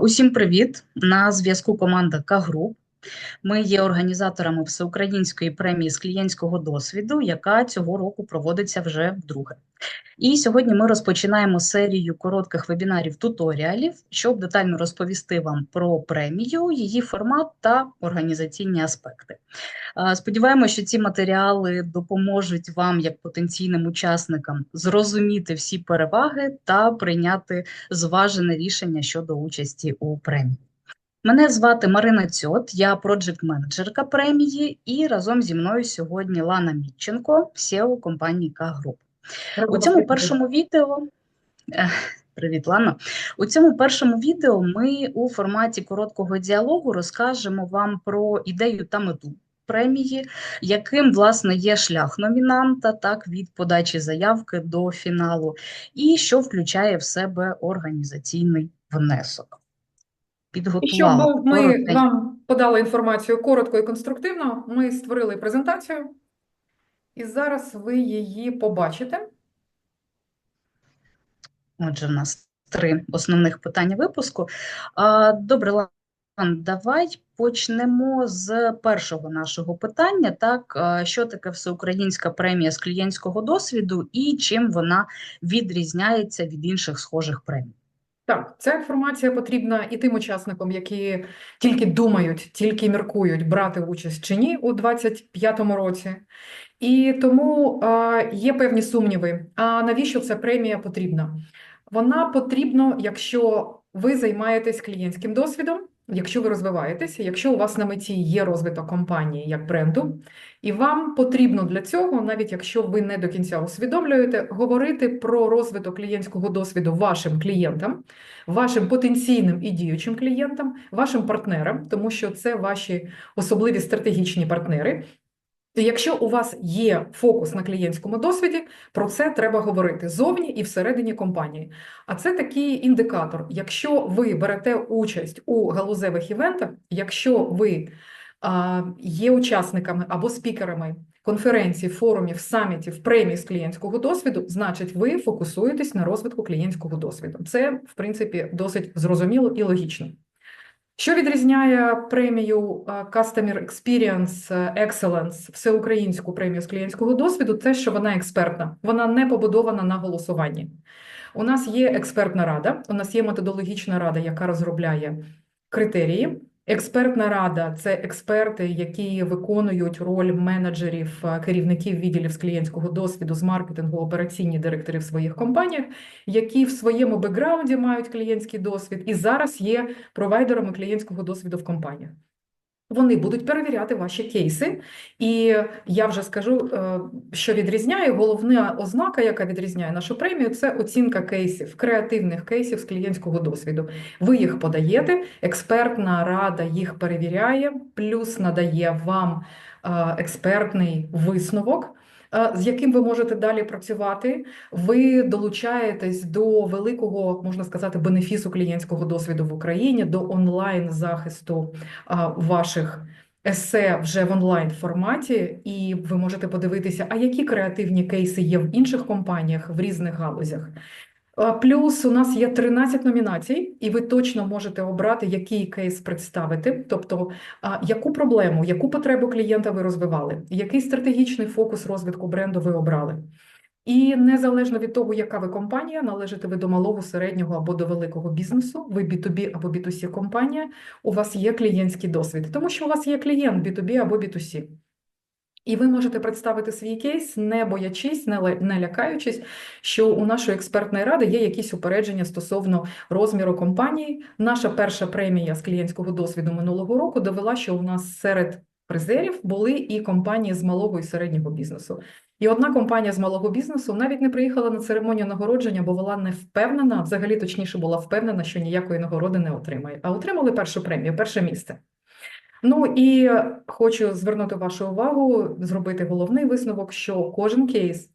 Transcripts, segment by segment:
Усім привіт! На зв'язку команда К-Груп. Ми є організаторами всеукраїнської премії з клієнтського досвіду, яка цього року проводиться вже вдруге. І сьогодні ми розпочинаємо серію коротких вебінарів туторіалів, щоб детально розповісти вам про премію, її формат та організаційні аспекти. Сподіваємося, що ці матеріали допоможуть вам, як потенційним учасникам, зрозуміти всі переваги та прийняти зважене рішення щодо участі у премії. Мене звати Марина Цьот, я проджект-менеджерка премії, і разом зі мною сьогодні Лана Мітченко, SEO компанії К-Груп. У цьому першому відео. Е, Привіт, Лано. У цьому першому відео ми у форматі короткого діалогу розкажемо вам про ідею та мету премії, яким, власне, є шлях номінанта, так, від подачі заявки до фіналу, і що включає в себе організаційний внесок. І щоб ми коротенько. вам подали інформацію коротко і конструктивно, ми створили презентацію, і зараз ви її побачите. Отже, в нас три основних питання випуску. Добре, Лан, давай почнемо з першого нашого питання. Так, що таке всеукраїнська премія з клієнтського досвіду і чим вона відрізняється від інших схожих премій? Так, ця інформація потрібна і тим учасникам, які тільки думають, тільки міркують брати участь чи ні у 2025 році. І тому е, є певні сумніви. А навіщо ця премія потрібна? Вона потрібна, якщо ви займаєтесь клієнтським досвідом, якщо ви розвиваєтеся, якщо у вас на меті є розвиток компанії як бренду, і вам потрібно для цього, навіть якщо ви не до кінця усвідомлюєте, говорити про розвиток клієнтського досвіду вашим клієнтам, вашим потенційним і діючим клієнтам, вашим партнерам, тому що це ваші особливі стратегічні партнери. Якщо у вас є фокус на клієнтському досвіді, про це треба говорити зовні і всередині компанії. А це такий індикатор. Якщо ви берете участь у галузевих івентах, якщо ви а, є учасниками або спікерами конференцій, форумів, самітів, премій з клієнтського досвіду, значить, ви фокусуєтесь на розвитку клієнтського досвіду. Це, в принципі, досить зрозуміло і логічно. Що відрізняє премію е, Customer Experience Excellence, всеукраїнську премію з клієнтського досвіду, це що вона експертна, вона не побудована на голосуванні. У нас є експертна рада, у нас є методологічна рада, яка розробляє критерії. Експертна рада це експерти, які виконують роль менеджерів, е, керівників відділів з клієнтського досвіду, з маркетингу, операційні директори в своїх компаніях, які в своєму бекграунді мають клієнтський досвід і зараз є провайдерами клієнтського досвіду в компаніях. Вони будуть перевіряти ваші кейси, і я вже скажу, е, що відрізняє. Головна ознака, яка відрізняє нашу премію, це оцінка кейсів, креативних кейсів з клієнтського досвіду. Ви їх подаєте, експертна рада їх перевіряє, плюс надає вам е, експертний висновок. Е, З яким ви можете далі працювати, ви долучаєтесь до великого, можна сказати, бенефісу клієнтського досвіду в Україні, до онлайн захисту ваших есе вже в онлайн форматі, і ви можете подивитися, а які креативні кейси є в інших компаніях в різних галузях. А, Плюс у нас є 13 номінацій, і ви точно можете обрати, який кейс представити, тобто яку проблему, яку потребу клієнта ви розвивали, який стратегічний фокус розвитку бренду ви обрали. І незалежно від того, яка ви компанія, належите ви до малого, середнього або до великого бізнесу, ви B2B або B2C компанія, у вас є клієнтський досвід, тому що у вас є клієнт B2B або B2C. І ви можете представити свій кейс, не боячись, не ля- не лякаючись, що у нашої експертної ради є якісь упередження стосовно розміру компанії. Наша перша премія з клієнтського досвіду минулого року довела, що у нас серед призерів були і компанії з малого і середнього бізнесу. І одна компанія з малого бізнесу навіть не приїхала на церемонію нагородження, бо була не впевнена, взагалі точніше була впевнена, що ніякої нагороди не отримає. А отримали першу премію, перше місце. Ну і хочу звернути вашу увагу, зробити головний висновок, що кожен кейс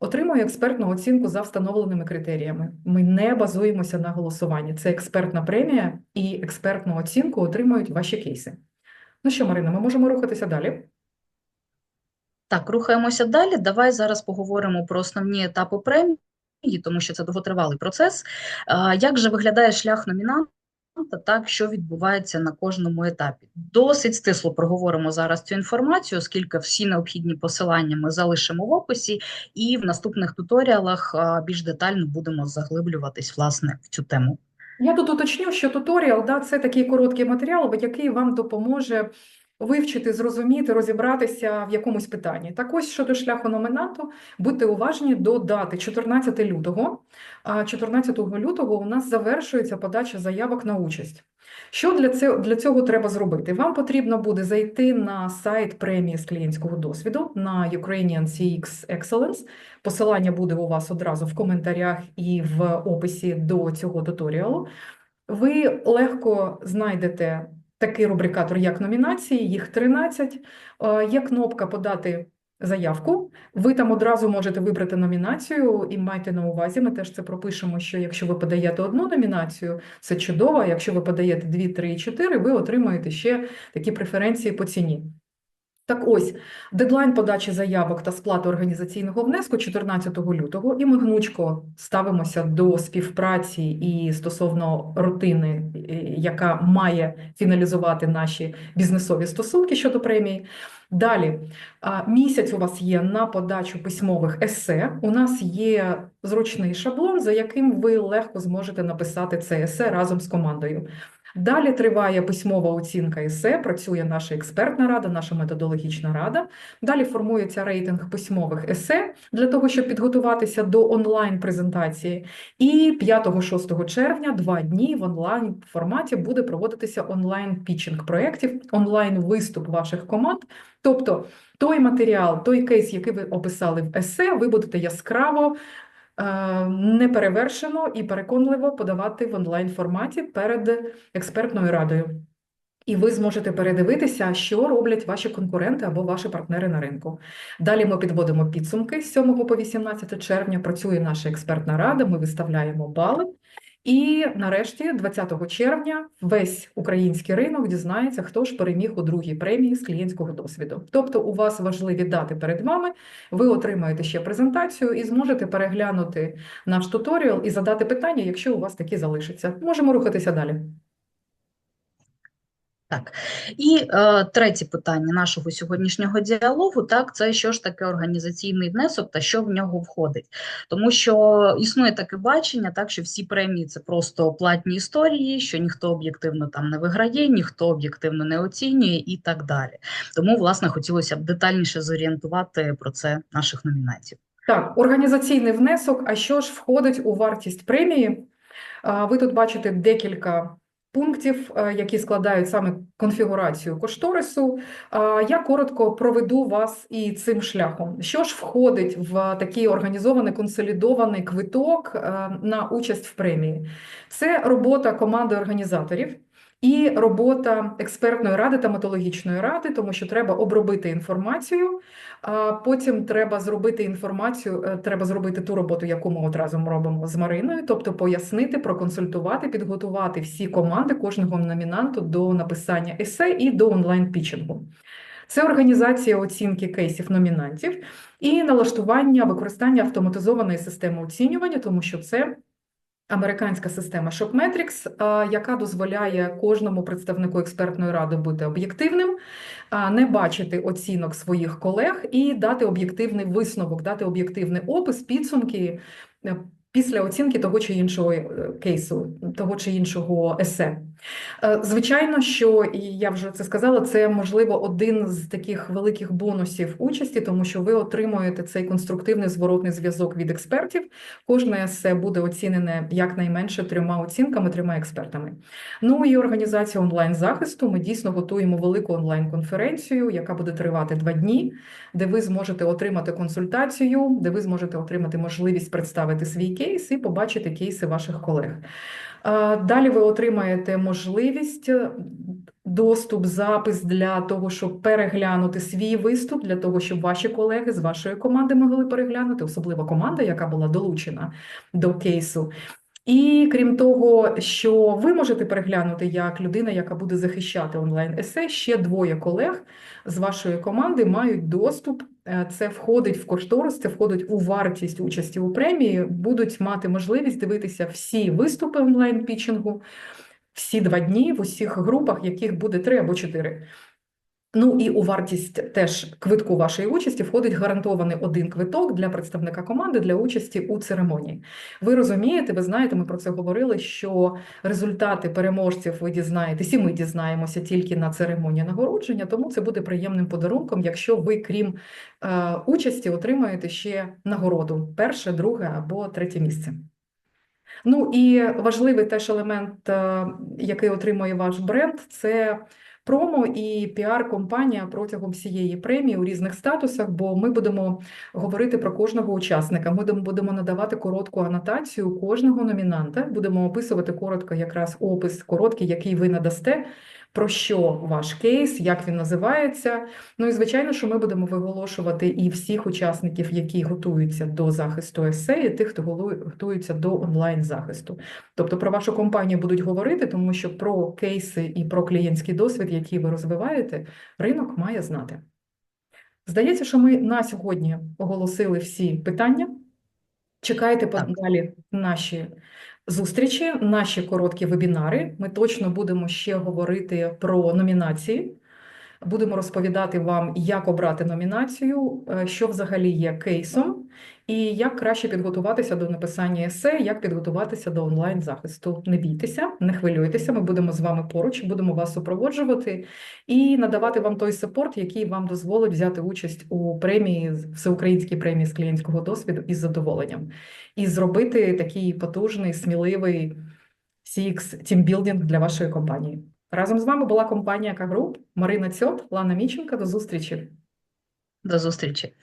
отримує експертну оцінку за встановленими критеріями. Ми не базуємося на голосуванні. Це експертна премія і експертну оцінку отримують ваші кейси. Ну що, Марина, ми можемо рухатися далі. Так, рухаємося далі. Давай зараз поговоримо про основні етапи премії, тому що це довготривалий процес. Як же виглядає шлях номінанта так, що відбувається на кожному етапі. Досить стисло проговоримо зараз цю інформацію, оскільки всі необхідні посилання ми залишимо в описі, і в наступних туторіалах більш детально будемо заглиблюватись власне в цю тему. Я тут уточню, що туторіал, да, це такий короткий матеріал, який вам допоможе вивчити, зрозуміти, розібратися в якомусь питанні. Так ось щодо шляху номінанту, будьте уважні до дати 14 лютого. А 14 лютого у нас завершується подача заявок на участь. Що для цього, для цього треба зробити? Вам потрібно буде зайти на сайт премії з клієнтського досвіду на Ukrainian CX Excellence. Посилання буде у вас одразу в коментарях і в описі до цього туторіалу. Ви легко знайдете такий рубрикатор, як номінації, їх 13. Е, Є кнопка Подати заявку. Ви там одразу можете вибрати номінацію і майте на увазі, ми теж це пропишемо, що якщо ви подаєте одну номінацію, це чудово, якщо ви подаєте 2, 3 і 4, ви отримаєте ще такі преференції по ціні. Так ось, дедлайн подачі заявок та сплати організаційного внеску 14 лютого, і ми гнучко ставимося до співпраці і стосовно рутини, е, яка має фіналізувати наші бізнесові стосунки щодо премії. Далі, місяць у вас є на подачу письмових есе. У нас є зручний шаблон, за яким ви легко зможете написати це есе разом з командою. Далі триває письмова оцінка есе, працює наша експертна рада, наша методологічна рада. Далі формується рейтинг письмових есе для того, щоб підготуватися до онлайн-презентації. І 5-6 червня, два дні в онлайн форматі буде проводитися онлайн-пітчинг проєктів, онлайн-виступ ваших команд. Тобто той матеріал, той кейс, який ви описали в есе, ви будете яскраво неперевершено і переконливо подавати в онлайн форматі перед експертною радою. І ви зможете передивитися, що роблять ваші конкуренти або ваші партнери на ринку. Далі ми підводимо підсумки з 7 по 18 червня. Працює наша експертна рада, ми виставляємо бали. І нарешті, 20 червня, весь український ринок дізнається, хто ж переміг у другій премії з клієнтського досвіду. Тобто, у вас важливі дати перед вами, ви отримаєте ще презентацію і зможете переглянути наш туторіал і задати питання, якщо у вас такі залишаться. Можемо рухатися далі. Так, і е, третє питання нашого сьогоднішнього діалогу, так, це що ж таке організаційний внесок та що в нього входить. Тому що існує таке бачення, так, що всі премії це просто платні історії, що ніхто об'єктивно там не виграє, ніхто об'єктивно не оцінює і так далі. Тому, власне, хотілося б детальніше зорієнтувати про це наших номінантів. Так, організаційний внесок. А що ж входить у вартість премії? Ви тут бачите декілька пунктів, е, які складають саме конфігурацію кошторису. А, Я коротко проведу вас і цим шляхом. Що ж входить в такий організований консолідований квиток е, на участь в премії? Це робота команди організаторів. І робота експертної ради та метологічної ради, тому що треба обробити інформацію, а потім треба зробити інформацію, е, треба зробити ту роботу, яку ми одразу робимо з Мариною, тобто пояснити, проконсультувати, підготувати всі команди кожного номінанту до написання есе і до онлайн-пітчингу. Це організація оцінки кейсів номінантів і налаштування використання автоматизованої системи оцінювання, тому що це американська система ShopMetrics, яка дозволяє кожному представнику експертної ради бути об'єктивним, не бачити оцінок своїх колег і дати об'єктивний висновок, дати об'єктивний опис, підсумки е, після оцінки того чи іншого е, кейсу, того чи іншого есе. Е, Звичайно, що і я вже це сказала, це можливо один з таких великих бонусів участі, тому що ви отримуєте цей конструктивний зворотний зв'язок від експертів. Кожне есе буде оцінене якнайменше трьома оцінками, трьома експертами. Ну і організація онлайн-захисту. Ми дійсно готуємо велику онлайн-конференцію, яка буде тривати два дні, де ви зможете отримати консультацію, де ви зможете отримати можливість представити свій кейс і побачити кейси ваших колег. Далі ви отримаєте можливість, е, доступ, запис для того, щоб переглянути свій виступ, для того, щоб ваші колеги з вашої команди могли переглянути, особливо команда, яка була долучена до кейсу. І крім того, що ви можете переглянути як людина, яка буде захищати онлайн-есе, ще двоє колег з вашої команди мають доступ. Е, Це входить в кошторис, це входить у вартість участі у премії, будуть мати можливість дивитися всі виступи онлайн-пічингу всі два дні в усіх групах, яких буде три або чотири. Ну і у вартість теж квитку вашої участі входить гарантований один квиток для представника команди для участі у церемонії. Ви розумієте, ви знаєте, ми про це говорили, що результати переможців ви дізнаєтесь, і ми дізнаємося тільки на церемонії нагородження, тому це буде приємним подарунком, якщо ви, крім е, участі, отримаєте ще нагороду перше, друге або третє місце. Ну і важливий теж елемент, е, який отримує ваш бренд, це промо і піар-компанія протягом всієї премії у різних статусах, бо ми будемо говорити про кожного учасника. Ми будемо- надавати коротку анотацію кожного номінанта, будемо описувати коротко якраз опис короткий, який ви надасте. Про що ваш кейс, як він називається? Ну і звичайно, що ми будемо виголошувати і всіх учасників, які готуються до захисту есе, і тих, хто готується до онлайн захисту. Тобто про вашу компанію будуть говорити, тому що про кейси і про клієнтський досвід, який ви розвиваєте, ринок має знати. Здається, що ми на сьогодні оголосили всі питання. Чекайте Так. далі наші зустрічі, наші короткі вебінари. Ми точно будемо ще говорити про номінації. Будемо розповідати вам, як обрати номінацію, е, що взагалі є кейсом, і як краще підготуватися до написання есе, як підготуватися до онлайн захисту. Не бійтеся, не хвилюйтеся. Ми будемо з вами поруч, будемо вас супроводжувати і надавати вам той сапорт, який вам дозволить взяти участь у премії всеукраїнській премії з клієнтського досвіду із задоволенням, і зробити такий потужний, сміливий CX тімбілдинг для вашої компанії. Разом з вами була компанія К-Груп, Марина Цьот, Лана Міченка. До зустрічі. До зустрічі.